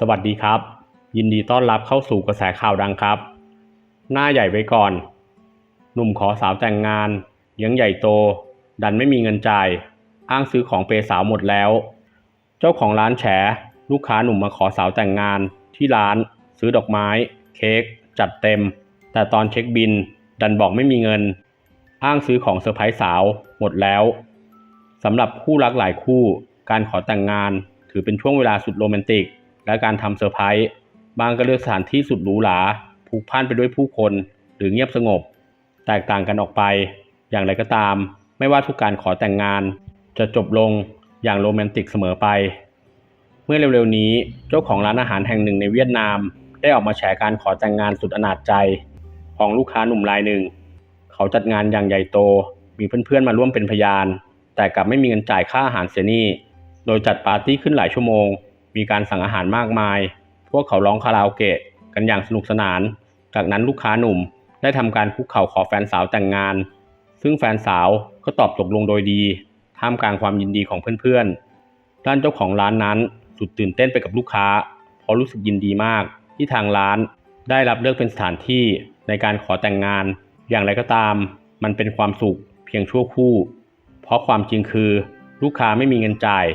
สวัสดีครับ ยินดีต้อนรับเข้าสู่กระแสข่าวดังครับ หน้าใหญ่ไว้ก่อน หนุ่มขอสาวแต่งงานเลี้ยังใหญ่โต ดันไม่มีเงินจ่าย อ้างซื้อของเปย์สาวหมดแล้ว เจ้าของร้านแฉ ลูกค้าหนุ่มมาขอสาวแต่งงานที่ร้านซื้อดอกไม้ เค้กจัดเต็ม แต่ตอนเช็คบิน ดันบอกไม่มีเงิน อ้างซื้อของเซอร์ไพรส์สาวหมดแล้วสำหรับคู่รักหลายคู่ การขอแต่งงานถือเป็นช่วงเวลาสุดโรแมนติก และการทำเซอร์ไพรส์บางก็เลือกสถานที่สุดหรูหราผูกพันไปด้วยผู้คนหรือเงียบสงบ แตกต่างกันออกไป อย่างไรก็ตาม ไม่ว่าทุกการขอแต่งงาน จะจบลงอย่างโรแมนติกเสมอไป เมื่อเร็วๆนี้เจ้าของร้านอาหารแห่งหนึ่งในเวียดนาม ได้ออกมาแฉการขอแต่งงานสุดอนาจใจ ของลูกค้าหนุ่มรายหนึ่ง เขาจัดงานอย่างใหญ่โต มีเพื่อนๆมาร่วมเป็นพยาน แต่กลับไม่มีเงินจ่ายค่าอาหารเสียนี่โดยจัดปาร์ตี้ขึ้นหลายชั่วโมง มีการสั่งอาหารมากมาย พวกเขาร้องคาราโอเกะกันอย่างสนุกสนาน จากนั้นลูกค้าหนุ่มได้ทำการคุกเข่าขอแฟนสาวแต่งงาน ซึ่งแฟนสาวก็ตอบตกลงโดยดี ท่ามกลางความยินดีของเพื่อนๆ ด้านเจ้าของร้านนั้นสุดตื่นเต้นไปกับลูกค้า เพราะรู้สึกยินดีมากที่ทางร้านได้รับเลือกเป็นสถานที่ในการขอแต่งงาน อย่างไรก็ตาม มันเป็นความสุขเพียงชั่วครู่ เพราะความจริงคือ ลูกค้าไม่มีเงินจ่าย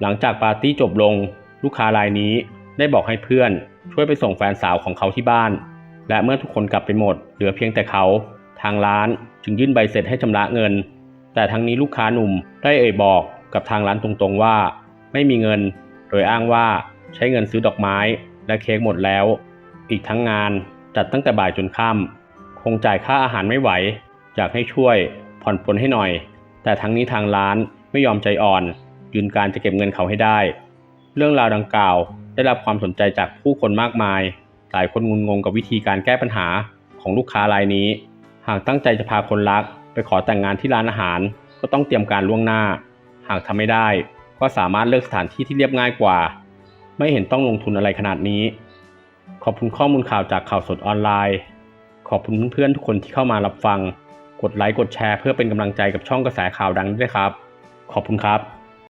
หลังจากปาร์ตี้จบลง ลูกค้ารายนี้ได้บอกให้เพื่อน ช่วยไปส่งแฟนสาวของเขาที่บ้าน และเมื่อทุกคนกลับไปหมด เหลือเพียงแต่เขา ทางร้านจึงยื่นใบเสร็จให้ชำระเงิน แต่ทั้งนี้ลูกค้าหนุ่มได้เอ่ยบอกกับทางร้านตรงๆว่า ไม่มีเงิน โดยอ้างว่าใช้เงินซื้อดอกไม้และเค้กหมดแล้ว อีกทั้งงานจัดตั้งแต่บ่ายจนค่ำคงจ่ายค่าอาหารไม่ไหวอยากให้ช่วยผ่อนปลนให้หน่อย แต่ทั้งนี้ทางร้านไม่ยอมใจอ่อน ยืนการจะเก็บเงินเขาให้ได้ เรื่องราวดังกล่าว ได้รับความสนใจจากผู้คนมากมาย หลายคนงุนงงกับวิธีการแก้ปัญหาของลูกค้ารายนี้ หากตั้งใจจะพาคนรัก ไปขอแต่งงานที่ร้านอาหาร ก็ต้องเตรียมการล่วงหน้า หากทำไม่ได้ ก็สามารถเลือกสถานที่ที่เรียบง่ายกว่า ไม่เห็นต้องลงทุนอะไรขนาดนี้ ขอบคุณข้อมูลข่าวจากข่าวสดออนไลน์ ขอบคุณเพื่อนๆทุกคนที่เข้ามารับฟัง กดไลค์กดแชร์เพื่อเป็นกำลังใจกับช่องกระแสข่าวดังด้วยครับ ขอบคุณครับ